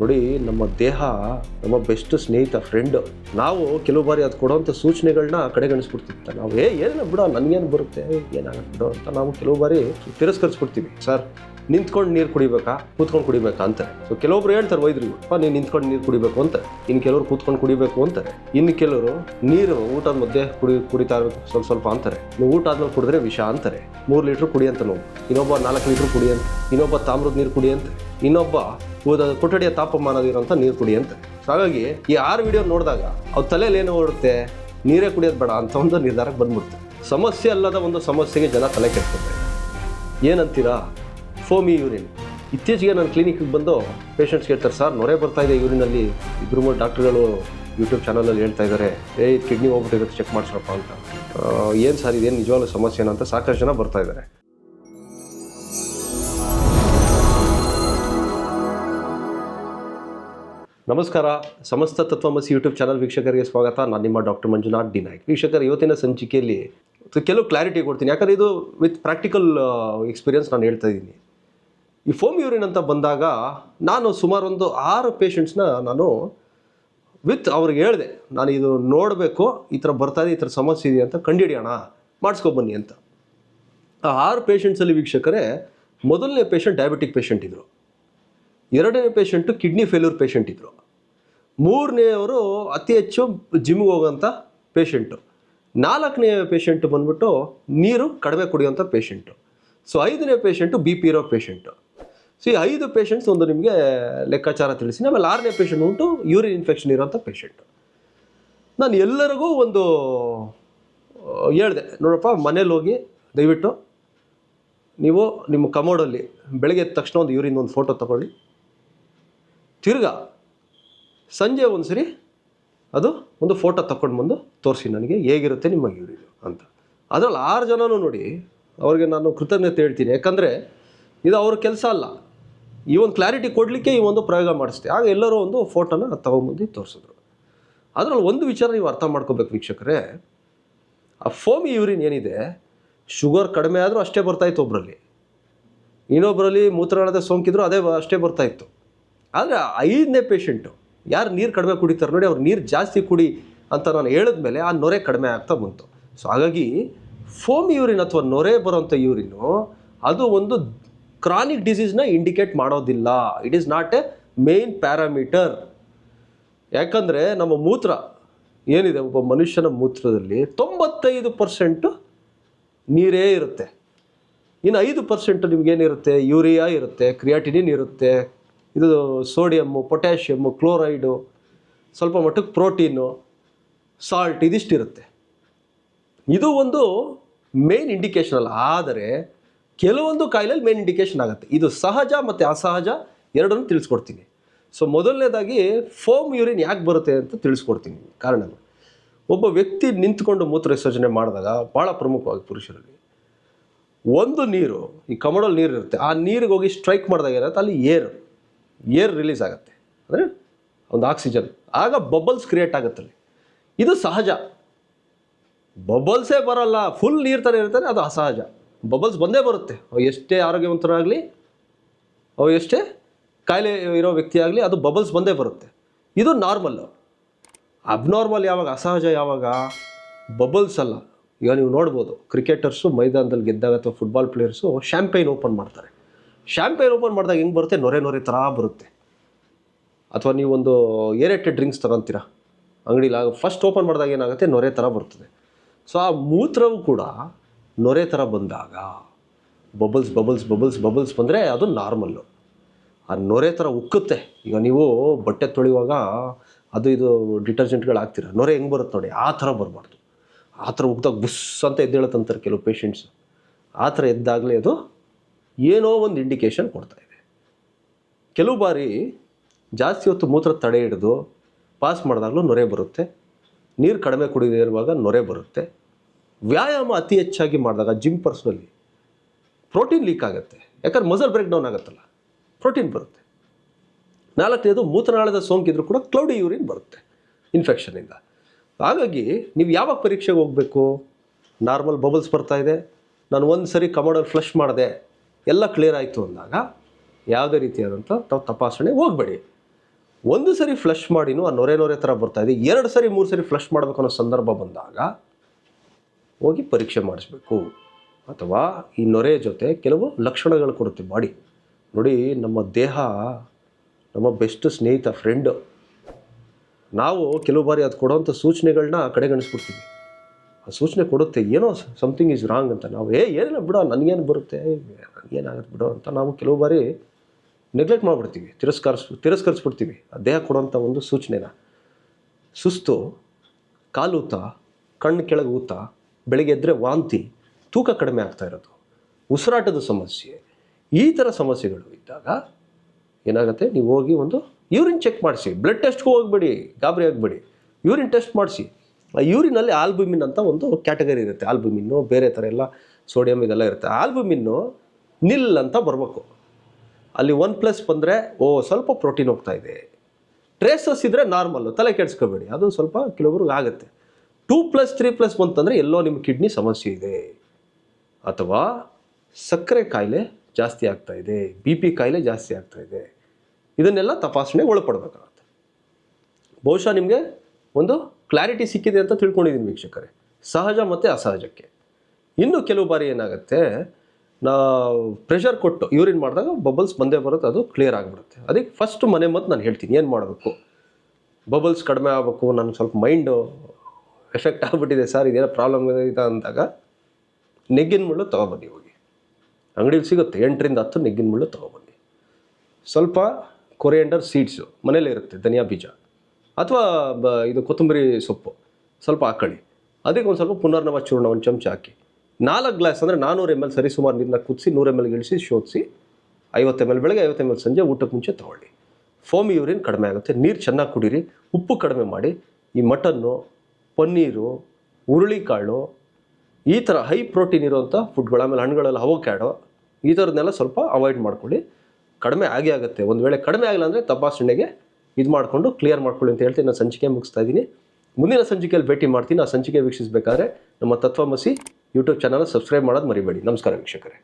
ನೋಡಿ, ನಮ್ಮ ದೇಹ, ನಮ್ಮ ಬೆಸ್ಟ್ ಸ್ನೇಹಿತ ಫ್ರೆಂಡ್ ನಾವು ಕೆಲವು ಬಾರಿ ಅದು ಕೊಡುವಂಥ ಸೂಚನೆಗಳನ್ನ ಕಡೆಗಣಿಸ್ಬಿಡ್ತಿರ್ತಾರೆ ನಾವು, ಏ, ಏನಿಲ್ಲ ಬಿಡೋ, ನನಗೇನು ಬರುತ್ತೆ? ಏನಾಗುತ್ತೆ ಬಿಡೋ? ಅಂತ ನಾವು ಕೆಲವು ಬಾರಿ ತಿರಸ್ಕರಿಸ್ಬಿಡ್ತೀವಿ ಸರ್ ನಿಂತ್ಕೊಂಡು ನೀರು ಕುಡಿಬೇಕಾ? ಕೂತ್ಕೊಂಡು ಕುಡಿಬೇಕಾ ಅಂತಾರೆ. ಸೊ ಕೆಲವೊಬ್ರು ಹೇಳ್ತಾರೆ, ವೈದ್ಯರು ಅಪ್ಪ ನೀನು ನಿಂತ್ಕೊಂಡು ನೀರು ಕುಡಿಬೇಕು ಅಂತ. ಇನ್ನು ಕೆಲವರು ಕೂತ್ಕೊಂಡು ಕುಡಿಬೇಕು ಅಂತಾರೆ. ಇನ್ನು ಕೆಲವರು ನೀರು ಊಟದ ಮಧ್ಯೆ ಕುಡಿ, ಕುಡಿತಾ ಇರಬೇಕು, ಸ್ವಲ್ಪ ಸ್ವಲ್ಪ ಅಂತಾರೆ. ನೀವು ಊಟ ಆದ್ಮೇಲೆ ಕುಡಿದ್ರೆ ವಿಷ ಅಂತಾರೆ. ಮೂರು ಲೀಟ್ರ್ ಕುಡಿ ಅಂತ ನೋವು. ಇನ್ನೊಬ್ಬ ನಾಲ್ಕು ಲೀಟ್ರ್ ಕುಡಿ ಅಂತ. ಇನ್ನೊಬ್ಬ ತಾಮ್ರದ ನೀರು ಕುಡಿ ಅಂತ. ಇನ್ನೊಬ್ಬ ಕೊಠಡಿಯ ತಾಪಮಾನ ಇರೋಂಥ ನೀರು ಕುಡಿ ಅಂತ. ಹಾಗಾಗಿ ಈ ಆರು ವಿಡಿಯೋ ನೋಡಿದಾಗ ಅವ್ರ ತಲೆಯಲ್ಲಿ ಏನು ಓಡುತ್ತೆ? ನೀರೇ ಕುಡಿಯೋದು ಬೇಡ ಅಂತ ಒಂದು ನಿರ್ಧಾರಕ್ಕೆ ಬಂದ್ಬಿಡ್ತು ಸಮಸ್ಯೆ ಅಲ್ಲದ ಒಂದು ಸಮಸ್ಯೆಗೆ ಜನ ತಲೆ ಕೆಡ್ತಾರೆ ಏನಂತೀರಾ? Foamy urine. ಇತ್ತೀಚೆಗೆ ನಾನು ಕ್ಲಿನಿಕ್ಗೆ ಬಂದು ಪೇಷಂಟ್ಸ್ ಕೇಳ್ತಾರೆ, ಸರ್, ನೊರೆ ಬರ್ತಾ ಇದೆ ಯೂರಿನಲ್ಲಿ. ಇಬ್ಬರು ಮೂರು ಡಾಕ್ಟ್ರುಗಳು ಯೂಟ್ಯೂಬ್ ಚಾನಲಲ್ಲಿ ಹೇಳ್ತಾ ಇದ್ದಾರೆ, ಏ ಕಿಡ್ನಿ ಹೋಗ್ಬಿಟ್ಟಿರುತ್ತೆ ಚೆಕ್ ಮಾಡಿಸ್ರಪ್ಪ ಅಂತ. ಏನು ಸರ್, ಇದೇನು ನಿಜವಾಗ್ಲೂ ಸಮಸ್ಯೆನ ಅಂತ ಸಾಕಷ್ಟು ಜನ ಬರ್ತಾ ಇದ್ದಾರೆ. ನಮಸ್ಕಾರ, ಸಮಸ್ತ ತತ್ವಮಸಿ ಯೂಟ್ಯೂಬ್ ಚಾನಲ್ ವೀಕ್ಷಕರಿಗೆ ಸ್ವಾಗತ. ನಾನು ನಿಮ್ಮ ಡಾಕ್ಟರ್ ಮಂಜುನಾಥ್ ಡಿ ನಾಯ್ಕ್. ವೀಕ್ಷಕರು, ಇವತ್ತಿನ ಸಂಚಿಕೆಯಲ್ಲಿ ಕೆಲವು ಕ್ಲಾರಿಟಿ ಕೊಡ್ತೀನಿ. ಯಾಕಂದರೆ ಇದು ವಿತ್ ಪ್ರಾಕ್ಟಿಕಲ್ ಎಕ್ಸ್ಪೀರಿಯನ್ಸ್ ನಾನು ಹೇಳ್ತಾ ಇದ್ದೀನಿ. ಈ ಫೋಮ್ ಯೂರಿನ್ ಅಂತ ಬಂದಾಗ ನಾನು ಸುಮಾರು ಒಂದು ಆರು ಪೇಷಂಟ್ಸ್ನ ನಾನು ವಿತ್ ಅವ್ರಿಗೆ ಹೇಳಿದೆ, ನಾನು ಇದು ನೋಡಬೇಕು, ಈ ಥರ ಬರ್ತಾ ಇದೆ, ಈ ಥರ ಸಮಸ್ಯೆ ಇದೆ ಅಂತ ಕಂಡುಹಿಡಿಯೋಣ ಮಾಡಿಸ್ಕೊಬನ್ನಿ ಅಂತ. ಆ ಆರು ಪೇಷಂಟ್ಸಲ್ಲಿ ವೀಕ್ಷಕರೇ, ಮೊದಲನೇ ಪೇಷಂಟ್ ಡಯಾಬಿಟಿಕ್ ಪೇಷಂಟ್ ಇದ್ದರು ಎರಡನೇ ಪೇಷಂಟು ಕಿಡ್ನಿ ಫೇಲ್ಯೂರ್ ಪೇಷಂಟ್ ಇದ್ದರು ಮೂರನೆಯವರು ಅತಿ ಹೆಚ್ಚು ಜಿಮ್ಗೆ ಹೋಗೋಂಥ ಪೇಷಂಟು ನಾಲ್ಕನೇ ಪೇಷಂಟ್ ಬಂದ್ಬಿಟ್ಟು ನೀರು ಕಡಿಮೆ ಕುಡಿಯೋಂಥ ಪೇಷಂಟು ಸೊ ಐದನೇ ಪೇಷಂಟು ಬಿ ಪಿ ಇರೋ ಪೇಷಂಟು ಸೊ ಐದು ಪೇಷಂಟ್ಸ್ ಒಂದು ನಿಮಗೆ ಲೆಕ್ಕಾಚಾರ ತಿಳಿಸಿ. ಆಮೇಲೆ ಆರನೇ ಪೇಷಂಟ್ ಉಂಟು ಯೂರಿನ್ ಇನ್ಫೆಕ್ಷನ್ ಇರೋಂಥ ಪೇಷಂಟ್ ನಾನು ಎಲ್ಲರಿಗೂ ಒಂದು ಹೇಳಿದೆ. ನೋಡಪ್ಪ, ಮನೇಲಿ ಹೋಗಿ, ದಯವಿಟ್ಟು ನೀವು ನಿಮ್ಮ ಕಮೋಡಲ್ಲಿ ಬೆಳಗ್ಗೆ ಎದ್ದ ತಕ್ಷಣ ಒಂದು ಯೂರಿನ್ ಒಂದು ಫೋಟೋ ತಗೊಳ್ಳಿ. ತಿರ್ಗಾ, ಸಂಜೆ ಒಂದು ಸರಿ ಅದು ಒಂದು ಫೋಟೋ ತಕೊಂಡು ಬಂದು ತೋರಿಸಿ ನನಗೆ ಹೇಗಿರುತ್ತೆ ನಿಮ್ಮ ಯೂರಿನ್ ಅಂತ. ಅದರಲ್ಲಿ ಆರು ಜನನೂ ನೋಡಿ, ಅವ್ರಿಗೆ ನಾನು ಕೃತಜ್ಞತೆ ಹೇಳ್ತೀನಿ. ಯಾಕಂದರೆ ಇದು ಅವ್ರ ಕೆಲಸ ಅಲ್ಲ. ಈ ಒಂದು ಕ್ಲಾರಿಟಿ ಕೊಡಲಿಕ್ಕೆ ಈ ಒಂದು ಪ್ರಯೋಗ ಮಾಡಿಸ್ತೆ ಆಗ ಎಲ್ಲರೂ ಒಂದು ಫೋಟೋನ ತಗೊಂಬಂದು ತೋರಿಸಿದ್ರು. ಅದರಲ್ಲಿ ಒಂದು ವಿಚಾರ ನೀವು ಅರ್ಥ ಮಾಡ್ಕೋಬೇಕು ವೀಕ್ಷಕರೇ. ಆ ಫೋಮಿ ಯೂರಿನ್ ಏನಿದೆ? ಶುಗರ್ ಕಡಿಮೆ ಆದರೂ ಅಷ್ಟೇ ಬರ್ತಾಯಿತ್ತು ಒಬ್ಬರಲ್ಲಿ ಇನ್ನೊಬ್ಬರಲ್ಲಿ ಮೂತ್ರನಾಳದ ಸೋಂಕಿದ್ರು ಅದೇ ಅಷ್ಟೇ ಬರ್ತಾಯಿತ್ತು ಆದರೆ ಐದನೇ ಪೇಷೆಂಟು ಯಾರು ನೀರು ಕಡಿಮೆ ಕುಡಿತಾರೆ ನೋಡಿ, ಅವ್ರು ನೀರು ಜಾಸ್ತಿ ಕುಡಿ ಅಂತ ನಾನು ಹೇಳಿದ್ಮೇಲೆ ಆ ನೊರೆ ಕಡಿಮೆ ಆಗ್ತಾ ಬಂತು. ಸೊ ಹಾಗಾಗಿ ಫೋಮ್ ಯೂರಿನ್ ಅಥವಾ ನೊರೆ ಬರೋಂಥ ಯೂರಿನು ಅದು ಒಂದು ಕ್ರಾನಿಕ್ ಡಿಸೀಸ್ನ ಇಂಡಿಕೇಟ್ ಮಾಡೋದಿಲ್ಲ. It is not a main parameter ಯಾಕಂದರೆ ನಮ್ಮ ಮೂತ್ರ, ಏನಿದೆ? ಒಬ್ಬ ಮನುಷ್ಯನ ಮೂತ್ರದಲ್ಲಿ ತೊಂಬತ್ತೈದು ಪರ್ಸೆಂಟು ನೀರೇ ಇರುತ್ತೆ. ಇನ್ನು ಐದು ಪರ್ಸೆಂಟು ನಿಮಗೇನಿರುತ್ತೆ? ಯೂರಿಯಾ ಇರುತ್ತೆ, ಕ್ರಿಯಾಟಿನಿನ್ ಇರುತ್ತೆ. ಇದು ಸೋಡಿಯಮ್ಮು, ಪೊಟ್ಯಾಷಿಯಮ್ಮು, ಕ್ಲೋರೈಡು, ಸ್ವಲ್ಪ ಮಟ್ಟಕ್ಕೆ ಪ್ರೋಟೀನು, ಸಾಲ್ಟ್, ಇದಿಷ್ಟಿರುತ್ತೆ. ಇದು ಒಂದು ಮೇನ್ ಇಂಡಿಕೇಶನ್ ಅಲ್ಲ. ಆದರೆ ಕೆಲವೊಂದು ಕಾಯಿಲೆಯಲ್ಲಿ ಮೇನ್ ಇಂಡಿಕೇಶನ್ ಆಗುತ್ತೆ. ಇದು ಸಹಜ ಮತ್ತು ಅಸಹಜ ಎರಡನ್ನು ತಿಳಿಸ್ಕೊಡ್ತೀನಿ. ಸೊ ಮೊದಲನೇದಾಗಿ ಫೋಮ್ ಯೂರಿನ್ ಯಾಕೆ ಬರುತ್ತೆ ಅಂತ ತಿಳಿಸ್ಕೊಡ್ತೀನಿ. ಕಾರಣ ಒಬ್ಬ ವ್ಯಕ್ತಿ ನಿಂತ್ಕೊಂಡು ಮೂತ್ರ ವಿಸರ್ಜನೆ ಮಾಡಿದಾಗ ಭಾಳ ಪ್ರಮುಖವಾಗಿ ಪುರುಷರಲ್ಲಿ ಒಂದು ನೀರು, ಈ ಕಮಡಲ್ ನೀರು ಇರುತ್ತೆ. ಆ ನೀರಿಗೆ ಹೋಗಿ ಸ್ಟ್ರೈಕ್ ಮಾಡಿದಾಗ ಏನಾಗುತ್ತೆ? ಅಲ್ಲಿ ಏರ್ ಏರ್ ರಿಲೀಸ್ ಆಗುತ್ತೆ. ಅಂದರೆ ಒಂದು ಆಕ್ಸಿಜನ್ ಆಗ ಬಬಲ್ಸ್ ಕ್ರಿಯೇಟ್ ಆಗುತ್ತೆ ಅಲ್ಲಿ. ಇದು ಸಹಜ. ಬಬಲ್ಸೇ ಬರಲ್ಲ. ಫುಲ್ ನೀರು ಥರ ಇರ್ತಾರೆ ಅದು ಅಸಹಜ. ಬಬಲ್ಸ್ ಬಂದೇ ಬರುತ್ತೆ. ಎಷ್ಟೇ ಆರೋಗ್ಯವಂತರಾಗಲಿ, ಅವು ಎಷ್ಟೇ ಕಾಯಿಲೆ ಇರೋ ವ್ಯಕ್ತಿ ಆಗಲಿ ಅದು ಬಬಲ್ಸ್ ಬಂದೇ ಬರುತ್ತೆ. ಇದು ನಾರ್ಮಲ್ಲು ಅಬ್ನಾರ್ಮಲ್ ಯಾವಾಗ, ಅಸಹಜ ಯಾವಾಗ? ಬಬಲ್ಸ್ ಅಲ್ಲ. ಈಗ ನೀವು ನೋಡ್ಬೋದು ಕ್ರಿಕೆಟರ್ಸು ಮೈದಾನದಲ್ಲಿ ಗೆದ್ದಾಗ ಅಥವಾ ಫುಟ್ಬಾಲ್ ಪ್ಲೇಯರ್ಸು ಶ್ಯಾಂಪೈನ್ ಓಪನ್ ಮಾಡ್ತಾರೆ. ಶ್ಯಾಂಪೈನ್ ಓಪನ್ ಮಾಡಿದಾಗ ಹೆಂಗೆ ಬರುತ್ತೆ? ನೊರೆ ನೊರೆ ಥರ ಬರುತ್ತೆ. ಅಥವಾ ನೀವೊಂದು ಏರೇಟೆಡ್ ಡ್ರಿಂಕ್ಸ್ ತಗೊಂತೀರ? ಅಂಗಡಿಲಿ ಫಸ್ಟ್ ಓಪನ್ ಮಾಡಿದಾಗ ಏನಾಗುತ್ತೆ? ನೊರೆ ಥರ ಬರ್ತದೆ. ಸೊ ಆ ಮೂತ್ರವು ಕೂಡ ನೊರೆ ಥರ ಬಂದಾಗ ಬಬಲ್ಸ್ ಬಬಲ್ಸ್ ಬಬಲ್ಸ್ ಬಬಲ್ಸ್ ಬಂದರೆ ಅದು ನಾರ್ಮಲ್ಲು ಆ ನೊರೆ ಥರ ಉಕ್ಕುತ್ತೆ. ಈಗ ನೀವು ಬಟ್ಟೆ ತೊಳೆಯುವಾಗ ಅದು ಇದು ಡಿಟರ್ಜೆಂಟ್ಗಳು ಹಾಕ್ತೀರ, ನೊರೆ ಹೆಂಗೆ ಬರುತ್ತೆ ನೋಡಿ, ಆ ಥರ ಬರಬಾರ್ದು. ಆ ಥರ ಉಗ್ದಾಗ ಬುಸ್ ಅಂತ ಎದ್ದೇಳತ್ತಂತಾರೆ ಕೆಲವು ಪೇಷಂಟ್ಸ್ ಆ ಥರ ಎದ್ದಾಗಲೇ ಅದು ಏನೋ ಒಂದು ಇಂಡಿಕೇಶನ್ ಕೊಡ್ತಾ ಇದೆ. ಕೆಲವು ಬಾರಿ ಜಾಸ್ತಿ ಹೊತ್ತು ಮೂತ್ರ ತಡೆ ಹಿಡಿದು ಪಾಸ್ ಮಾಡಿದಾಗಲೂ ನೊರೆ ಬರುತ್ತೆ. ನೀರು ಕಡಿಮೆ ಕುಡಿದಿರುವಾಗ ನೊರೆ ಬರುತ್ತೆ. ವ್ಯಾಯಾಮ ಅತಿ ಹೆಚ್ಚಾಗಿ ಮಾಡಿದಾಗ ಜಿಮ್ ಪರ್ಸ್ನಲ್ಲಿ ಪ್ರೋಟೀನ್ ಲೀಕ್ ಆಗುತ್ತೆ. ಯಾಕಂದ್ರೆ ಮಸಲ್ ಬ್ರೇಕ್ ಡೌನ್ ಆಗುತ್ತಲ್ಲ. ಪ್ರೋಟೀನ್ ಬರುತ್ತೆ. ನಾಲ್ಕನೇದು ಮೂತ್ರನಾಳದ ಸೋಂಕಿದ್ರು ಕೂಡ ಕ್ಲೌಡಿ ಯೂರಿನ್ ಬರುತ್ತೆ ಇನ್ಫೆಕ್ಷನಿಂದ ಹಾಗಾಗಿ ನೀವು ಯಾವಾಗ ಪರೀಕ್ಷೆಗೆ ಹೋಗಬೇಕು? ನಾರ್ಮಲ್ ಬಬಲ್ಸ್ ಬರ್ತಾ ಇದೆ. ನಾನು ಒಂದು ಸರಿ ಕಮೋಡಲ್ಲಿ ಫ್ಲಶ್ ಮಾಡಿದೆ. ಎಲ್ಲ ಕ್ಲಿಯರ್ ಆಯಿತು ಅಂದಾಗ ಯಾವುದೇ ರೀತಿಯಾದಂಥ ತಾವು ತಪಾಸಣೆ ಹೋಗಬೇಡಿ. ಒಂದು ಸರಿ ಫ್ಲಶ್ ಮಾಡಿನೂ ಆ ನೊರೆ ನೊರೆ ಥರ ಬರ್ತಾಯಿದೆ ಎರಡು ಸರಿ ಮೂರು ಸರಿ ಫ್ಲಶ್ ಮಾಡಬೇಕು ಅನ್ನೋ ಸಂದರ್ಭ ಬಂದಾಗ ಹೋಗಿ ಪರೀಕ್ಷೆ ಮಾಡಿಸ್ಬೇಕು. ಅಥವಾ ಈ ನೊರೆ ಜೊತೆ ಕೆಲವು ಲಕ್ಷಣಗಳು ಕೊಡುತ್ತೆ ಬಾಡಿ. ನೋಡಿ, ನಮ್ಮ ದೇಹ, ನಮ್ಮ ಬೆಸ್ಟ್ ಸ್ನೇಹಿತ ಫ್ರೆಂಡು ನಾವು ಕೆಲವು ಬಾರಿ ಅದು ಕೊಡೋವಂಥ ಸೂಚನೆಗಳನ್ನ ಕಡೆಗಣಿಸ್ಬಿಡ್ತೀವಿ ಆ ಸೂಚನೆ ಕೊಡುತ್ತೆ, ಏನೋ ಸಮಥಿಂಗ್ ಈಸ್ ರಾಂಗ್ ಅಂತ. ನಾವು, ಏ, ಏನಿಲ್ಲ ಬಿಡೋ, ನನಗೇನು ಬರುತ್ತೆ? ನನಗೇನಾಗುತ್ತೆ ಬಿಡೋ? ಅಂತ ನಾವು ಕೆಲವು ಬಾರಿ ನೆಗ್ಲೆಕ್ಟ್ ಮಾಡಿಬಿಡ್ತೀವಿ. ತಿರಸ್ಕರಿಸ್, ತಿರಸ್ಕರಿಸ್ಬಿಡ್ತೀವಿ. ಆ ದೇಹ ಕೊಡೋಂಥ ಒಂದು ಸೂಚನೆನ. ಸುಸ್ತು, ಕಾಲೂತ, ಕಣ್ಣು ಕೆಳಗೆ ಊತ ಬೆಳಗ್ಗೆ ಎದ್ದರೆ ವಾಂತಿ, ತೂಕ ಕಡಿಮೆ ಆಗ್ತಾ ಇರೋದು. ಉಸಿರಾಟದ ಸಮಸ್ಯೆ, ಈ ಥರ ಸಮಸ್ಯೆಗಳು ಇದ್ದಾಗ ಏನಾಗುತ್ತೆ? ನೀವು ಹೋಗಿ ಒಂದು ಯೂರಿನ್ ಚೆಕ್ ಮಾಡಿಸಿ. ಬ್ಲಡ್ ಟೆಸ್ಟ್ಗೂ ಹೋಗಬೇಡಿ, ಗಾಬರಿ ಆಗಬೇಡಿ. ಯೂರಿನ್ ಟೆಸ್ಟ್ ಮಾಡಿಸಿ. ಆ ಯೂರಿನಲ್ಲಿ ಆಲ್ಬುಮಿನ್ ಅಂತ ಒಂದು ಕ್ಯಾಟಗರಿ ಇರುತ್ತೆ. ಆಲ್ಬುಮಿನ್ನು ಬೇರೆ ಥರ ಎಲ್ಲ ಸೋಡಿಯಂ ಇದೆಲ್ಲ ಇರುತ್ತೆ. ಆಲ್ಬುಮಿನ್ನು ನಿಲ್ ಅಂತ ಬರಬೇಕು. ಅಲ್ಲಿ ಒನ್ ಪ್ಲಸ್ ಬಂದರೆ, ಓ, ಸ್ವಲ್ಪ ಪ್ರೋಟೀನ್ ಹೋಗ್ತಾ ಇದೆ. ಟ್ರೇಸಸ್ ಇದ್ದರೆ ನಾರ್ಮಲ್ಲು ತಲೆ ಕೆಡಿಸ್ಕೋಬೇಡಿ. ಅದು ಸ್ವಲ್ಪ ಕೆಲವ್ರಿಗೆ ಆಗುತ್ತೆ. ಟೂ ಪ್ಲಸ್ ತ್ರೀ ಪ್ಲಸ್ ಬಂತಂದರೆ ಎಲ್ಲೋ ನಿಮ್ಮ ಕಿಡ್ನಿ ಸಮಸ್ಯೆ ಇದೆ. ಅಥವಾ ಸಕ್ಕರೆ ಕಾಯಿಲೆ ಜಾಸ್ತಿ ಆಗ್ತಾ ಇದೆ, ಬಿ ಪಿ ಕಾಯಿಲೆ ಜಾಸ್ತಿ ಆಗ್ತಾ ಇದೆ. ಇದನ್ನೆಲ್ಲ ತಪಾಸಣೆಗೆ ಒಳಪಡಬೇಕಾಗುತ್ತೆ. ಬಹುಶಃ ನಿಮಗೆ ಒಂದು ಕ್ಲಾರಿಟಿ ಸಿಕ್ಕಿದೆ ಅಂತ ತಿಳ್ಕೊಂಡಿದ್ದೀನಿ ವೀಕ್ಷಕರೇ. ಸಹಜ ಮತ್ತು ಅಸಹಜಕ್ಕೆ. ಇನ್ನು ಕೆಲವು ಬಾರಿ ಏನಾಗುತ್ತೆ ನಾ ಪ್ರೆಷರ್ ಕೊಟ್ಟು ಯೂರಿನ್ ಮಾಡಿದಾಗ ಬಬಲ್ಸ್ ಬಂದೇ ಬರುತ್ತೆ, ಅದು ಕ್ಲಿಯರ್ ಆಗಿಬಿಡುತ್ತೆ. ಅದಕ್ಕೆ ಫಸ್ಟ್ ಮನೆ ಮದ್ದು ನಾನು ಹೇಳ್ತೀನಿ, ಏನು ಮಾಡಬೇಕು? ಬಬಲ್ಸ್ ಕಡಿಮೆ ಆಗಬೇಕು, ನನಗೆ ಸ್ವಲ್ಪ ಮೈಂಡು ಎಫೆಕ್ಟ್ ಆಗಿಬಿಟ್ಟಿದೆ ಸರ್, ಇದೇನೋ ಪ್ರಾಬ್ಲಮ್ ಇದೆ ಅಂದಾಗ ನೆಗ್ಗಿನ ಮುಳ್ಳು ತೊಗೊಬನ್ನಿ ಹೋಗಿ. ಅಂಗಡಿಲಿ ಸಿಗುತ್ತೆ, ಎಂಟರಿಂದ ಹತ್ತು ನೆಗ್ಗಿನ ಮುಳ್ಳು ತೊಗೊಬನ್ನಿ. ಸ್ವಲ್ಪ ಕೊರಿಯಂಡರ್ ಸೀಡ್ಸು ಮನೇಲೇ ಇರುತ್ತೆ, ಧನಿಯಾ ಬೀಜ. ಅಥವಾ ಬ, ಇದು ಕೊತ್ತಂಬರಿ ಸೊಪ್ಪು, ಸ್ವಲ್ಪ ಹಾಕೊಳ್ಳಿ ಅದಕ್ಕೆ ಒಂದು ಸ್ವಲ್ಪ ಪುನರ್ನವ ಚೂರ್ಣ, ಒಂದು ಚಮಚ ಹಾಕಿ. ನಾಲ್ಕು ಗ್ಲಾಸ್ ಅಂದರೆ ನಾನ್ನೂರು ಎಂ ಎಲ್ ಸರಿಸುಮಾರು ನೀರನ್ನ ಕುದಿಸಿ, ನೂರು ಎಂ ಎಲ್ ಇಳಿಸಿ, ಶೋಧಿಸಿ, ಐವತ್ತು ಎಂ ಎಲ್ ಬೆಳಗ್ಗೆ ಐವತ್ತು ಎಂ ಎಲ್ ಸಂಜೆ ಊಟಕ್ಕೆ ಮುಂಚೆ ತೊಗೊಳ್ಳಿ. ಫೋಮಿ ಯೂರಿನ್ ಕಡಿಮೆ ಆಗುತ್ತೆ, ನೀರು ಚೆನ್ನಾಗಿ ಕುಡೀರಿ, ಉಪ್ಪು ಕಡಿಮೆ ಮಾಡಿ, ಈ ಮಟನ್ನು ಪನ್ನೀರು, ಹುರುಳಿಕಾಳು, ಈ ಥರ ಹೈ ಪ್ರೋಟೀನ್ ಇರುವಂಥ ಫುಡ್ಗಳು ಆಮೇಲೆ ಹಣ್ಣುಗಳಲ್ಲಿ ಅವಕ್ಯಾಡೋ ಈ ಥರದ್ದನ್ನೆಲ್ಲ ಸ್ವಲ್ಪ ಅವಾಯ್ಡ್ ಮಾಡ್ಕೊಳ್ಳಿ. ಕಡಿಮೆ ಆಗೇ ಆಗುತ್ತೆ. ಒಂದು ವೇಳೆ ಕಡಿಮೆ ಆಗಿಲ್ಲ ಅಂದರೆ ತಪಾಸಣೆಗೆ ಇದು ಮಾಡಿಕೊಂಡು ಕ್ಲಿಯರ್ ಮಾಡ್ಕೊಳ್ಳಿ ಅಂತ ಹೇಳ್ತೀನಿ. ನಾನು ಸಂಚಿಕೆ ಮುಗಿಸ್ತಾ ಇದ್ದೀನಿ. ಮುಂದಿನ ಸಂಚಿಕೆಯಲ್ಲಿ ಭೇಟಿ ಮಾಡ್ತೀನಿ. ಆ ಸಂಚಿಕೆ ವೀಕ್ಷಿಸಬೇಕಾದ್ರೆ ನಮ್ಮ ತತ್ವಮಸಿ ಯೂಟ್ಯೂಬ್ ಚಾನಲ್ ಸಬ್ಸ್ಕ್ರೈಬ್ ಮಾಡೋದು ಮರಿಬೇಡಿ. ನಮಸ್ಕಾರ ವೀಕ್ಷಕರೇ.